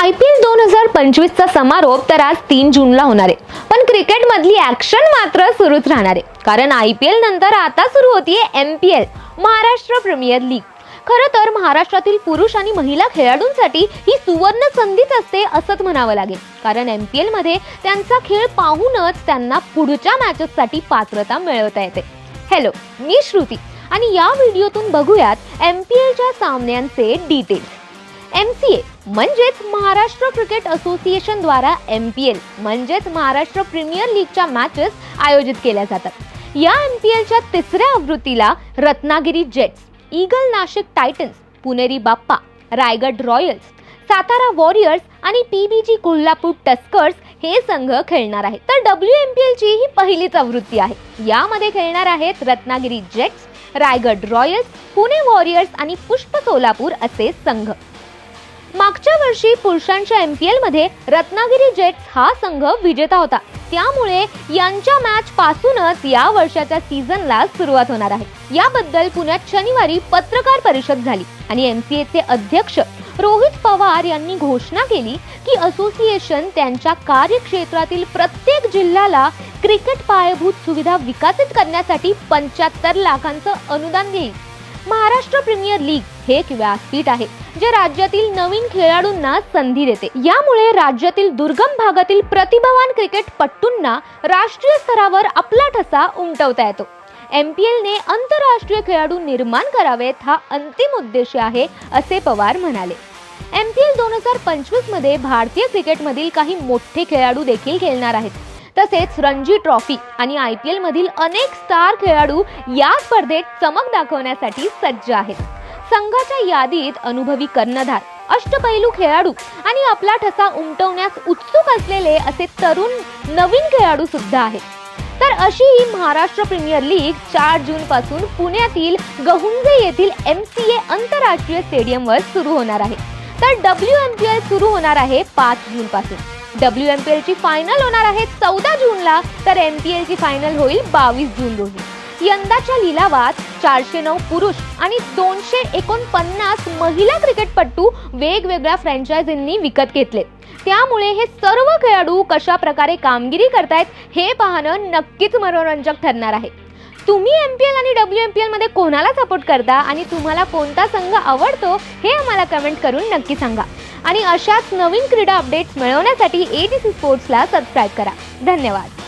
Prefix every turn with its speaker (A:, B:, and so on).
A: I P L दोन हजार पंचवीसचा समारोप तर आज तीन जूनला होणार आहे. पण क्रिकेटमधली ॲक्शन मात्र सुरूच राहणार आहे. कारण आय पी एल नंतर आता सुरू होतीये M P L Maharashtra premier league खरं तर महाराष्ट्रातील पुरुष आणि महिला खेळाडूंसाठी ही सुवर्ण संधीच असते असंच म्हणावं लागेल. कारण एम पी एलमध्ये त्यांचा खेळ पाहूनच त्यांना पुढच्या मॅचेससाठी पात्रता मिळवता येते. हॅलो मी श्रुती. आणि या व्हिडिओतून बघूयात एम पी एलच्या सामन्यांचे डिटेल्स एम सी ए म्हणजेच महाराष्ट्र क्रिकेट असोसिएशन द्वारा एम पी एल म्हणजेच महाराष्ट्र प्रीमियर लीगच्या मॅचेस आयोजित केल्या जातात. या एम पी एलच्या तिसऱ्या आवृत्तीला Ratnagiri jets eagle Nashik titans Puneri Bappa Raigad royals Satara warriors आणि P B G Kolhapur tuskers हे संघ खेळणार आहेत. तर डब्ल्यू एम पी एलची ही पहिलीच आवृत्ती आहे. यामध्ये खेळणार आहेत Ratnagiri jets Raigad royals Pune warriors आणि पुष्प सोलापूर असे संघ. मागच्या वर्षी पुरुषांच्या एम पी एलमध्ये रत्नागिरी जेट्स हा संघ विजेता होता. त्यामुळे यांच्या मॅच पासूनच या वर्षाच्या सीझनला सुरुवात होणार आहे. याबद्दल पुण्यात शनिवारी पत्रकार परिषद झाली आणि एम सी एचे अध्यक्ष रोहित पवार यांनी घोषणा केली की असोसिएशन त्यांच्या कार्यक्षेत्रातील प्रत्येक जिल्ह्याला क्रिकेट पायाभूत सुविधा विकसित करण्यासाठी पंच्याहत्तर लाखांचं अनुदान देईल. महाराष्ट्र प्रीमियर लीग हे एक व्यासपीठ आहे जे राज्यातील नवीन खेळाडूंना संधी देते. यामुळे राज्यातील दुर्गम भागातील प्रतिभावान क्रिकेटपटूंना राष्ट्रीय स्तरावर आपला ठसा उमटवता येतो. एम पी एलने आंतरराष्ट्रीय खेळाडू निर्माण करावेत हा अंतिम उद्देश आहे असे पवार म्हणाले. एम पी एल दोन हजार पंचवीसमध्ये भारतीय क्रिकेटमधील काही मोठे खेळाडू देखील खेळणार आहेत. तसेच रणजी ट्रॉफी आणि आय पी एल मधील अनेक स्टार खेळाडू या स्पर्धेत चमक दाखवण्यासाठी सज्ज आहेत. संघाच्या यादीत अनुभवी कर्णधार अष्टपैलू खेळाडू आणि आपला ठसा उमटवण्यास उत्सुक असलेले असे तरुण नवीन खेळाडू सुद्धा आहेत. तर अशी ही महाराष्ट्र प्रीमियर लीग चार जून पासून पुण्यातील गहुंजे येथील एम सी ए आंतरराष्ट्रीय स्टेडियमवर सुरू होणार आहे. तर डब्ल्यू एम पी एल सुरू होणार आहे पाच जून पासून. डब्ल्यू एम पी एलची फायनल होणार आहे चौदा जूनला. तर एम पी एलची फायनल होईल बावीस जून रोजी. यंदाच्या लिलावात चारशे नऊ पुरुष आणि दोनशे एकोणपन्नास महिला क्रिकेटपटू वेगवेगळ्या फ्रँचायझींनी विकत घेतले. त्यामुळे हे सर्व खेळाडू कशा प्रकारे कामगिरी करतायत हे पाहणं नक्कीच मनोरंजक ठरणार आहे. तुम्ही एम पी एल आणि डब्ल्यू एम पी एलमध्ये कोणाला सपोर्ट करता आणि तुम्हाला कोणता संघ आवडतो हे आम्हाला कमेंट करून नक्की सांगा. आणि अशाच नवीन क्रीडा अपडेट्स मिळवण्यासाठी ए टी सी स्पोर्ट्सला सबस्क्राईब करा. धन्यवाद.